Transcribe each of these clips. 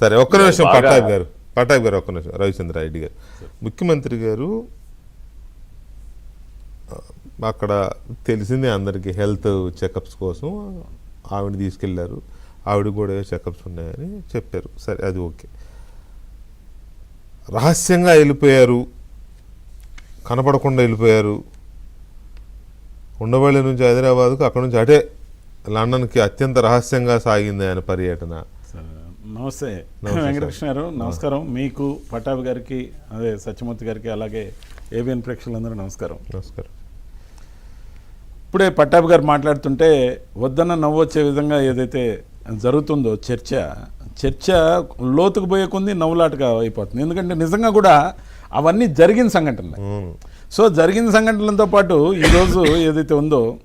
సరే ఒక్క నిమిషం పట్టాభి గారు పట్టాభి గారు ఒక్క నిమిషం రవిచంద్ర రెడ్డి గారు. ముఖ్యమంత్రి గారు అక్కడ తెలిసిందే అందరికీ హెల్త్ చెకప్స్ కోసం ఆవిడ తీసుకెళ్ళారు. ఆవిడ కూడా చెకప్స్ ఉన్నాయని చెప్పారు. సరే అది ఓకే. రహస్యంగా వెళ్ళిపోయారు. కనపడకుండా వెళ్ళిపోయారు. ఉండవల్లి నుంచి హైదరాబాద్కు అక్కడ నుంచి అటే లండన్కి అత్యంత రహస్యంగా సాగింది ఆయన పర్యటన. నమస్తే. వెంకటకృష్ణ గారు నమస్కారం. మీకు పట్టాభి గారికి అదే సత్యమూర్తి గారికి అలాగే ఏబిఎన్ ప్రేక్షకులందరూ నమస్కారం. నమస్కారం. ఇప్పుడే పట్టాభి గారు మాట్లాడుతుంటే వద్దన్న నవ్వొచ్చే విధంగా ఏదైతే జరుగుతుందో చర్చ చర్చ లోతుకు పోయే కొంది నవ్వులాటగా అయిపోతుంది. ఎందుకంటే నిజంగా కూడా అవన్నీ జరిగిన సంఘటనలే. సో జరిగిన సంఘటనలతో పాటు ఈరోజు ఏదైతే ఉందో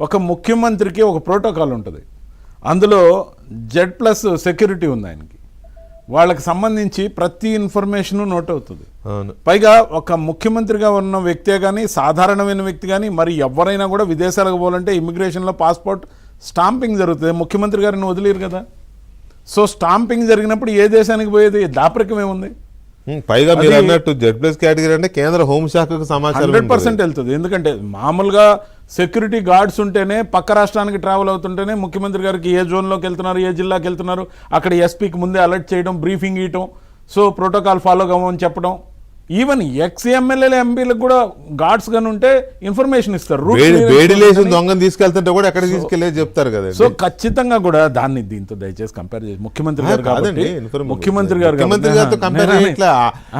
ఒక ముఖ్యమంత్రికి ఒక ప్రోటోకాల్ ఉంటుంది. అందులో జెడ్ ప్లస్ సెక్యూరిటీ ఉంది ఆయనకి. వాళ్ళకి సంబంధించి ప్రతి ఇన్ఫర్మేషను నోట్ అవుతుంది. పైగా ఒక ముఖ్యమంత్రిగా ఉన్న వ్యక్తే కానీ సాధారణమైన వ్యక్తి కానీ మరి ఎవరైనా కూడా విదేశాలకు పోవాలంటే ఇమిగ్రేషన్లో పాస్పోర్ట్ స్టాంపింగ్ జరుగుతుంది. ముఖ్యమంత్రి గారిని వదిలేరు కదా. సో స్టాంపింగ్ జరిగినప్పుడు ఏ దేశానికి పోయేది? దాపరికం ఏముంది? పైగా మీరు అన్నట్టు జెడ్ ప్లస్ కేటగిరీ అంటే కేంద్ర హోంశాఖకు సమాచారం హండ్రెడ్. పర్సెంట్ వెళ్తుంది. ఎందుకంటే మామూలుగా సెక్యూరిటీ గార్డ్స్ ఉంటేనే పక్క రాష్ట్రానికి ట్రావెల్ అవుతుంటేనే ముఖ్యమంత్రి గారికి ఏ జోన్లోకి వెళ్తున్నారు ఏ జిల్లాకి వెళ్తున్నారు అక్కడ ఎస్పీకి ముందే అలర్ట్ చేయడం బ్రీఫింగ్ ఇవ్వటం సో ప్రోటోకాల్ ఫాలో కావని చెప్పడం ఈవెన్ ఎక్స్ ఎమ్మెల్యేల ఎంపీలకు కూడా గార్డ్స్ గాని ఉంటే ఇన్ఫర్మేషన్ ఇస్తారు. దొంగను తీసుకెళ్తుంటే కూడా ఎక్కడ తీసుకెళ్ళే చెప్తారు కదా సో ఖచ్చితంగా కూడా దాన్ని దీంతో దయచేసి కంపేర్ చేసి ముఖ్యమంత్రి గారు కాబట్టి కాదండి. ముఖ్యమంత్రి గారు.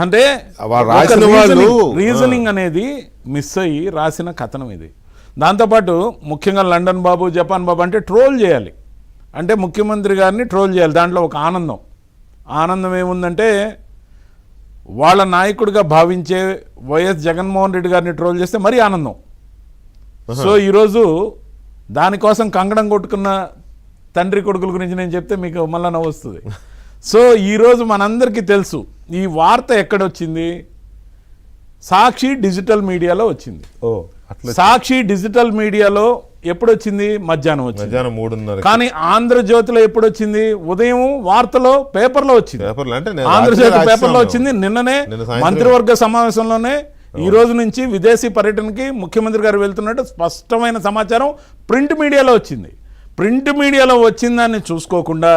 అంటే రీజనింగ్ అనేది మిస్ అయ్యి రాసిన కథనం ఇది దాంతోపాటు ముఖ్యంగా లండన్ బాబు జపాన్ బాబు అంటే ట్రోల్ చేయాలి. అంటే ముఖ్యమంత్రి గారిని ట్రోల్ చేయాలి. దాంట్లో ఒక ఆనందం. ఆనందం ఏముందంటే వాళ్ళ నాయకుడిగా భావించే వైఎస్ జగన్మోహన్ రెడ్డి గారిని ట్రోల్ చేస్తే మరీ ఆనందం. సో ఈరోజు దానికోసం కంగడం కొట్టుకున్న తండ్రి కొడుకుల గురించి నేను చెప్తే మీకు మళ్ళా నవ్వు వస్తుంది. సో ఈరోజు మనందరికీ తెలుసు ఈ వార్త ఎక్కడొచ్చింది సాక్షి డిజిటల్ మీడియాలో వచ్చింది. ఓ. సాక్షి డిజిటల్ మీడియాలో ఎప్పుడు వచ్చింది మధ్యాహ్నం వచ్చింది. మధ్యాహ్నం మూడున్నర కానీ ఆంధ్రజ్యోతిలో ఎప్పుడు వచ్చింది ఉదయం వార్తలో పేపర్లో వచ్చింది. ఆంధ్రజ్యోతి పేపర్లో. వచ్చింది. నిన్ననే మంత్రివర్గ సమావేశంలోనే ఈ రోజు నుంచి విదేశీ పర్యటనకి ముఖ్యమంత్రి గారు వెళ్తున్నట్టు స్పష్టమైన సమాచారం ప్రింట్ మీడియాలో వచ్చింది. ప్రింట్ మీడియాలో వచ్చిందాన్ని చూసుకోకుండా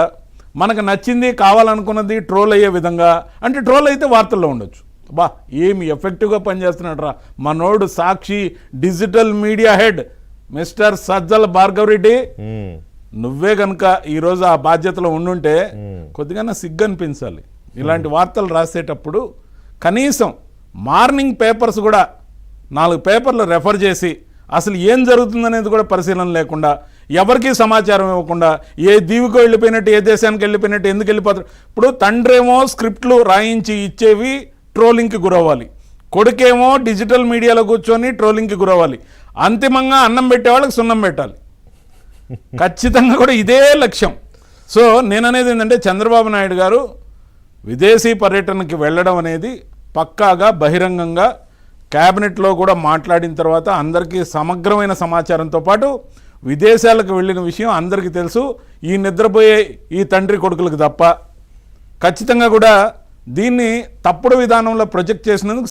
మనకు నచ్చింది కావాలనుకున్నది ట్రోల్ అయ్యే విధంగా అంటే ట్రోల్ అయితే వార్తల్లో ఉండొచ్చు. బా ఏమి ఎఫెక్టివ్గా పనిచేస్తున్నాడు రా మనోడు Sakshi digital media head mister Sajjala Bhargava Reddy ఉం. నువ్వే కనుక ఈరోజు ఆ బాధ్యతలో ఉండుంటే కొద్దిగా సిగ్గు అనిపించాలి ఇలాంటి వార్తలు రాసేటప్పుడు కనీసం మార్నింగ్ పేపర్స్ కూడా నాలుగు పేపర్లు రెఫర్ చేసి అసలు ఏం జరుగుతుందనేది కూడా పరిశీలన లేకుండా ఎవరికీ సమాచారం ఇవ్వకుండా ఏ దీవికో వెళ్ళిపోయినట్టు ఏ దేశానికి వెళ్ళిపోయినట్టు ఎందుకు వెళ్ళిపోతారు. ఇప్పుడు తండ్రేమో స్క్రిప్ట్లు రాయించి ఇచ్చేవి ట్రోలింగ్కి గురవ్వాలి. కొడుకేమో డిజిటల్ మీడియాలో కూర్చొని ట్రోలింగ్కి గురవ్వాలి. అంతిమంగా అన్నం పెట్టేవాళ్ళకి సున్నం పెట్టాలి. ఖచ్చితంగా కూడా ఇదే లక్ష్యం. సో నేను అనేది ఏంటంటే చంద్రబాబు నాయుడు గారు విదేశీ పర్యటనకి వెళ్ళడం అనేది పక్కాగా బహిరంగంగా క్యాబినెట్లో కూడా మాట్లాడిన తర్వాత అందరికీ సమగ్రమైన సమాచారంతో పాటు విదేశాలకు వెళ్ళిన విషయం అందరికీ తెలుసు. ఈ నిద్రపోయే ఈ తండ్రి కొడుకులకు తప్ప ఖచ్చితంగా కూడా దీన్ని తప్పుడు విధానంలో ప్రొజెక్ట్ చేసినందుకు